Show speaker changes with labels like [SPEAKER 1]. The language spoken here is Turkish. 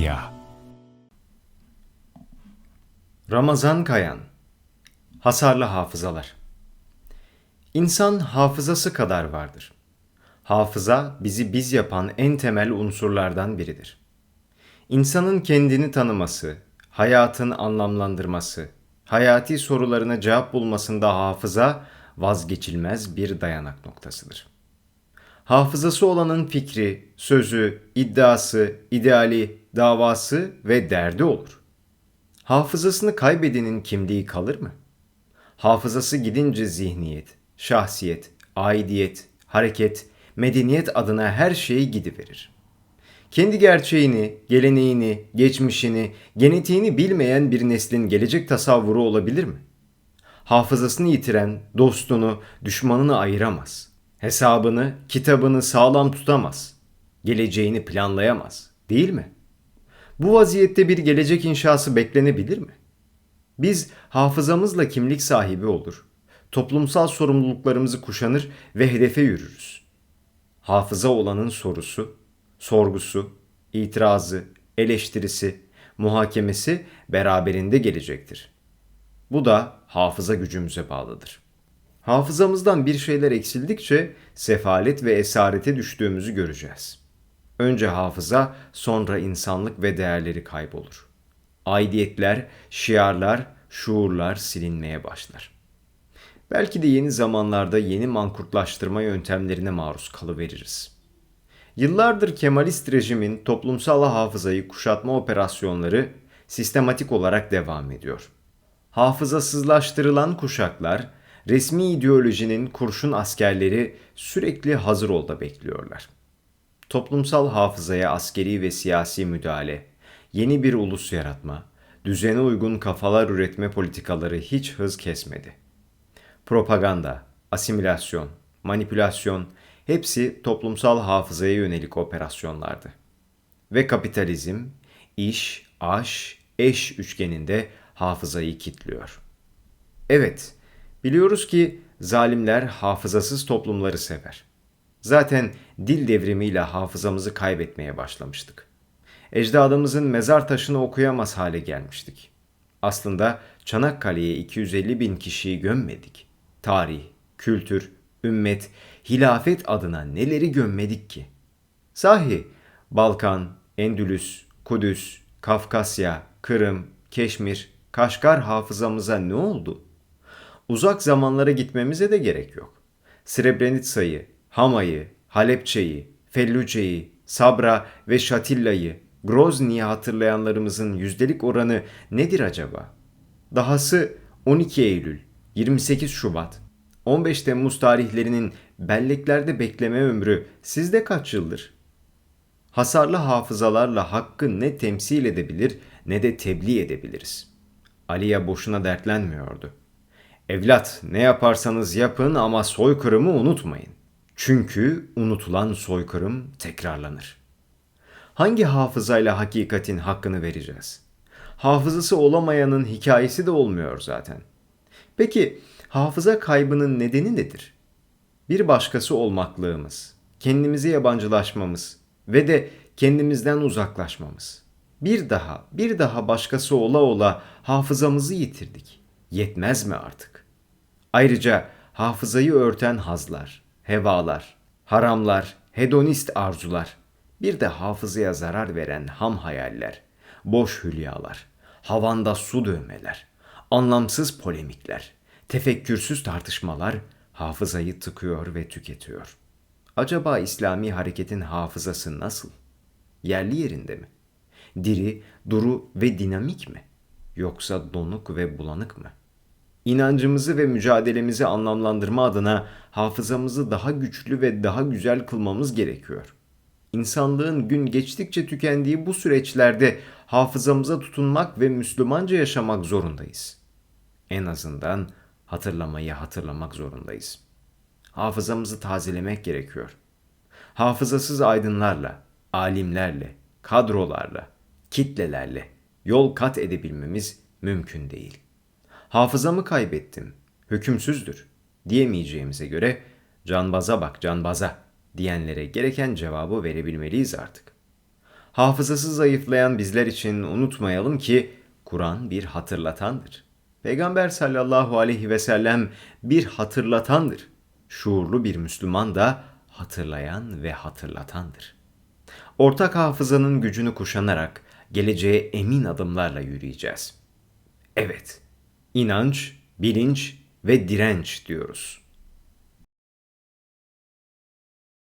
[SPEAKER 1] Medya
[SPEAKER 2] Ramazan Kayan Hasarlı Hafızalar İnsan hafızası kadar vardır. Hafıza bizi biz yapan en temel unsurlardan biridir. İnsanın kendini tanıması, hayatın anlamlandırması, hayati sorularına cevap bulmasında hafıza vazgeçilmez bir dayanak noktasıdır. Hafızası olanın fikri, sözü, iddiası, ideali, davası ve derdi olur. Hafızasını kaybedenin kimliği kalır mı? Hafızası gidince zihniyet, şahsiyet, aidiyet, hareket, medeniyet adına her şey gidiverir. Kendi gerçeğini, geleneğini, geçmişini, genetiğini bilmeyen bir neslin gelecek tasavvuru olabilir mi? Hafızasını yitiren dostunu, düşmanını ayıramaz. Hesabını, kitabını sağlam tutamaz. Geleceğini planlayamaz, değil mi? Bu vaziyette bir gelecek inşası beklenebilir mi? Biz hafızamızla kimlik sahibi olur. Toplumsal sorumluluklarımızı kuşanır ve hedefe yürürüz. Hafıza olanın sorusu, sorgusu, itirazı, eleştirisi, muhakemesi beraberinde gelecektir. Bu da hafıza gücümüze bağlıdır. Hafızamızdan bir şeyler eksildikçe sefalet ve esarete düştüğümüzü göreceğiz. Önce hafıza, sonra insanlık ve değerleri kaybolur. Aidiyetler, şiarlar, şuurlar silinmeye başlar. Belki de yeni zamanlarda yeni mankurtlaştırma yöntemlerine maruz kalıveririz. Yıllardır Kemalist rejimin toplumsal hafızayı kuşatma operasyonları sistematik olarak devam ediyor. Hafızasızlaştırılan kuşaklar, resmi ideolojinin kurşun askerleri sürekli hazır olda bekliyorlar. Toplumsal hafızaya askeri ve siyasi müdahale, yeni bir ulus yaratma, düzene uygun kafalar üretme politikaları hiç hız kesmedi. Propaganda, asimilasyon, manipülasyon hepsi toplumsal hafızaya yönelik operasyonlardı. Ve kapitalizm, iş, aş, eş üçgeninde hafızayı kitliyor. Evet, biliyoruz ki zalimler hafızasız toplumları sever. Zaten dil devrimiyle hafızamızı kaybetmeye başlamıştık. Ecdadımızın mezar taşını okuyamaz hale gelmiştik. Aslında Çanakkale'ye 250 bin kişiyi gömmedik. Tarih, kültür, ümmet, hilafet adına neleri gömmedik ki? Sahi Balkan, Endülüs, Kudüs, Kafkasya, Kırım, Keşmir, Kaşgar hafızamıza ne oldu? Uzak zamanlara gitmemize de gerek yok. Srebrenica'yı, Hama'yı, Halepçe'yi, Felluce'yi, Sabra ve Şatilla'yı, Grozny'yi hatırlayanlarımızın yüzdelik oranı nedir acaba? Dahası 12 Eylül, 28 Şubat, 15 Temmuz tarihlerinin belleklerde bekleme ömrü sizde kaç yıldır? Hasarlı hafızalarla hakkı ne temsil edebilir ne de tebliğ edebiliriz. Aliye boşuna dertlenmiyordu. Evlat ne yaparsanız yapın ama soykırımı unutmayın. Çünkü unutulan soykırım tekrarlanır. Hangi hafızayla hakikatin hakkını vereceğiz? Hafızası olamayanın hikayesi de olmuyor zaten. Peki hafıza kaybının nedeni nedir? Bir başkası olmaklığımız, kendimizi yabancılaşmamız ve de kendimizden uzaklaşmamız. Bir daha, bir daha başkası ola ola hafızamızı yitirdik. Yetmez mi artık? Ayrıca hafızayı örten hazlar, hevalar, haramlar, hedonist arzular, bir de hafızaya zarar veren ham hayaller, boş hülyalar, havanda su dövmeler, anlamsız polemikler, tefekkürsüz tartışmalar hafızayı tıkıyor ve tüketiyor. Acaba İslami hareketin hafızası nasıl? Yerli yerinde mi? Diri, duru ve dinamik mi? Yoksa donuk ve bulanık mı? İnancımızı ve mücadelemizi anlamlandırma adına hafızamızı daha güçlü ve daha güzel kılmamız gerekiyor. İnsanlığın gün geçtikçe tükendiği bu süreçlerde hafızamıza tutunmak ve Müslümanca yaşamak zorundayız. En azından hatırlamayı hatırlamak zorundayız. Hafızamızı tazelemek gerekiyor. Hafızasız aydınlarla, alimlerle, kadrolarla, kitlelerle yol kat edebilmemiz mümkün değil. Hafızamı kaybettim, hükümsüzdür diyemeyeceğimize göre canbaza bak canbaza diyenlere gereken cevabı verebilmeliyiz artık. Hafızası zayıflayan bizler için unutmayalım ki Kur'an bir hatırlatandır. Peygamber sallallahu aleyhi ve sellem bir hatırlatandır. Şuurlu bir Müslüman da hatırlayan ve hatırlatandır. Ortak hafızanın gücünü kuşanarak geleceğe emin adımlarla yürüyeceğiz. Evet, inanç, bilinç ve direnç diyoruz.